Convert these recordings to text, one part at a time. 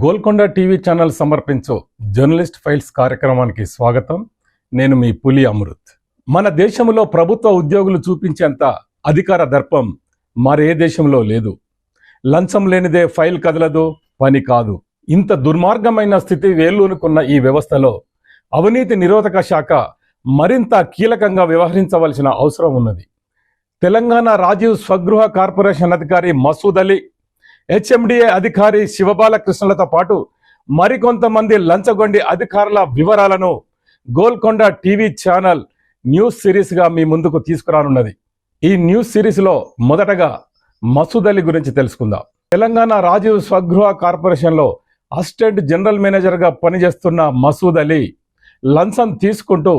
Golconda TV channel సమర్పించు journalist files కార్యక్రమానికి స్వాగతం. నేను మీ పులి అమృత్. మన దేశంలో ప్రభుత్వ ఉద్యోగులు చూపించేంత అధికార దర్పం మరే దేశంలో లేదు. లంచం లేనిదే ఫైల్ కదలదు పని కాదు. ఇంత దుర్మార్గమైన స్థితి వేళ్ళూనుకున్న ఈ వ్యవస్థలో అవినీతి నిరోధక శాఖ మరింత కీలకంగా వ్యవహరించవలసిన అవసరం ఉన్నది. తెలంగాణ రాజీవ్ స్వగృహ కార్పొరేషన్ అధికారి మసూద్ అలీ హెచ్ఎండిఏ అధికారి శివబాలకృష్ణులతో పాటు మరికొంతమంది లంచగొండి అధికారుల వివరాలను గోల్కొండ టీవీ ఛానల్ న్యూస్ సిరీస్గా మీ ముందుకు తీసుకురానున్నది. ఈ న్యూస్ సిరీస్లో మొదటగా మసూద్ అలీ గురించి తెలుసుకుందాం. తెలంగాణ రాజీవ్ స్వగృహ కార్పొరేషన్లో అసిస్టెంట్ జనరల్ మేనేజర్గా పనిచేస్తున్న మసూద్ అలీ లంచం తీసుకుంటూ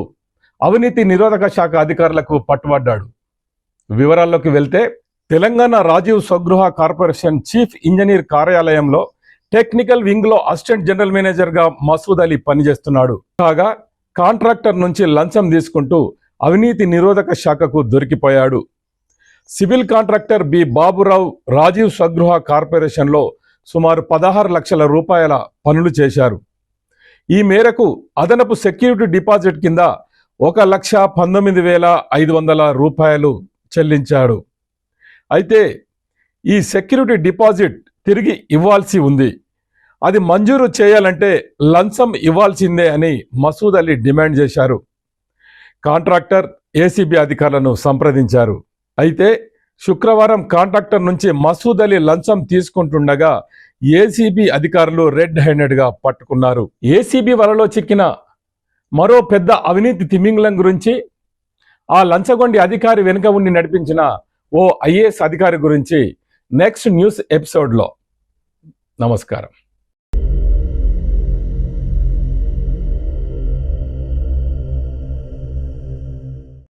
అవినీతి నిరోధక శాఖ అధికారులకు పట్టుబడ్డాడు. వివరాల్లోకి వెళ్తే Telangana Rajiv Swagruha corporation chief engineer కార్యాలయంలో టెక్నికల్ వింగ్లో అసిస్టెంట్ జనరల్ మేనేజర్గా మసూద్ అలీ పనిచేస్తున్నాడు. కాగా కాంట్రాక్టర్ నుంచి లంచం తీసుకుంటూ అవినీతి నిరోధక శాఖకు దొరికిపోయాడు. Civil contractor B Baburao Rajiv Swagruha కార్పొరేషన్లో సుమారు పదహారు లక్షల రూపాయల పనులు చేశారు. ఈ మేరకు అదనపు సెక్యూరిటీ డిపాజిట్ కింద ఒక లక్ష పంతొమ్మిది వేల ఐదు వందల రూపాయలు చెల్లించాడు. అయితే ఈ సెక్యూరిటీ డిపాజిట్ తిరిగి ఇవ్వాల్సి ఉంది. అది మంజూరు చేయాలంటే లంచం ఇవ్వాల్సిందే అని మసూద్ అలీ డిమాండ్ చేశారు. కాంట్రాక్టర్ ఏసీబీ అధికారులను సంప్రదించారు. అయితే శుక్రవారం కాంట్రాక్టర్ నుంచి మసూద్ అలీ లంచం తీసుకుంటుండగా ఏసీబీ అధికారులు రెడ్ హ్యాండెడ్గా పట్టుకున్నారు. ఏసీబీ వలలో చిక్కిన మరో పెద్ద అవినీతి తిమింగలం గురించి ఆ లంచగొండి అధికారి వెనుక ఉండి నడిపించిన ఓ ఐఏఎస్ అధికారి గురించి నెక్స్ట్ న్యూస్ ఎపిసోడ్లో. నమస్కారం.